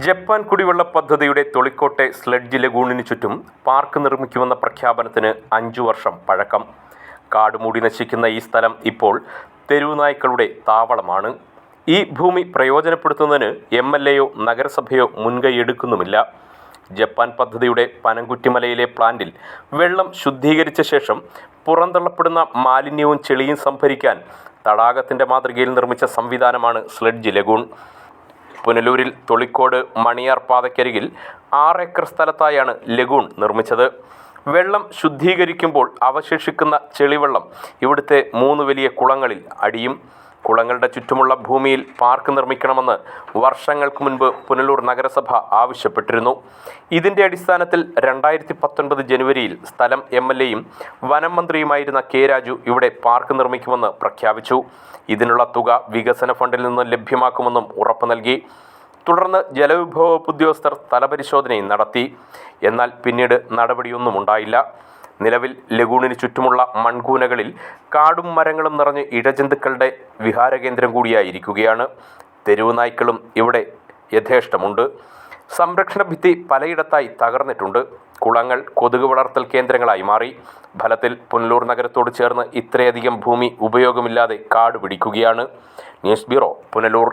Japan കുടിവെള്ള പദ്ധതിയുടെ തൊളിക്കോട്ടെ sludge ലഗൂണിന് ചുറ്റും പാർക്ക് നിർമ്മിക്കുമെന്ന പ്രഖ്യാപനത്തിന് അഞ്ചു വർഷം പഴക്കം. കാടുമൂടി നശിക്കുന്ന ഈ സ്ഥലം ഇപ്പോൾ തെരുവുനായ്ക്കളുടെ താവളമാണ്. ഈ ഭൂമി പ്രയോജനപ്പെടുത്തുന്നതിന് എം എൽ എയോ നഗരസഭയോ മുൻകൈയെടുക്കുന്നുമില്ല ജപ്പാൻ പദ്ധതിയുടെ പനംകുറ്റിമലയിലെ പ്ലാന്റിൽ വെള്ളം ശുദ്ധീകരിച്ച ശേഷം പുറന്തള്ളപ്പെടുന്ന മാലിന്യവും ചെളിയും സംഭരിക്കാൻ തടാകത്തിന്റെ മാതൃകയിൽ നിർമ്മിച്ച സംവിധാനമാണ് സ്ലഡ്ജ് ലഗൂൺ. പുനലൂരിൽ തൊളിക്കോട് മണിയാർ പാതയ്ക്കരികിൽ ആറ് ഏക്കർ സ്ഥലത്തായാണ് ലഗൂൺ നിർമ്മിച്ചത്. വെള്ളം ശുദ്ധീകരിക്കുമ്പോൾ അവശേഷിക്കുന്ന ചെളിവെള്ളം ഇവിടുത്തെ മൂന്ന് വലിയ കുളങ്ങളിൽ അടിയും. കുളങ്ങളുടെ ചുറ്റുമുള്ള ഭൂമിയിൽ പാർക്ക് നിർമ്മിക്കണമെന്ന് വർഷങ്ങൾക്ക് മുൻപ് പുനലൂർ നഗരസഭ ആവശ്യപ്പെട്ടിരുന്നു. ഇതിന്റെ അടിസ്ഥാനത്തിൽ രണ്ടായിരത്തി പത്തൊൻപത് ജനുവരിയിൽ സ്ഥലം എം എൽ എയും വനം മന്ത്രിയുമായിരുന്ന കെ രാജു ഇവിടെ പാർക്ക് നിർമ്മിക്കുമെന്ന് പ്രഖ്യാപിച്ചു. ഇതിനുള്ള തുക വികസന ഫണ്ടിൽ നിന്ന് ലഭ്യമാക്കുമെന്നും ഉറപ്പു നൽകി. തുടർന്ന് ജലവിഭവ വകുപ്പ് ഉദ്യോഗസ്ഥർ സ്ഥലപരിശോധനയും നടത്തി. എന്നാൽ പിന്നീട് നടപടിയൊന്നും ഉണ്ടായില്ല. നിലവിൽ ലഗൂണിന് ചുറ്റുമുള്ള മൺകൂനകളിൽ കാടും മരങ്ങളും നിറഞ്ഞ് ഇഴജന്തുക്കളുടെ വിഹാരകേന്ദ്രം കൂടിയായിരിക്കുകയാണ്. തെരുവ് നായ്ക്കളും ഇവിടെ യഥേഷ്ടമുണ്ട്. സംരക്ഷണ ഭിത്തി പലയിടത്തായി തകർന്നിട്ടുണ്ട്. കുളങ്ങൾ കൊതുക് വളർത്തൽ കേന്ദ്രങ്ങളായി മാറി. ഫലത്തിൽ പുനലൂർ നഗരത്തോട് ചേർന്ന് ഇത്രയധികം ഭൂമി ഉപയോഗമില്ലാതെ കാട് പിടിക്കുകയാണ്. News bureau Punalur.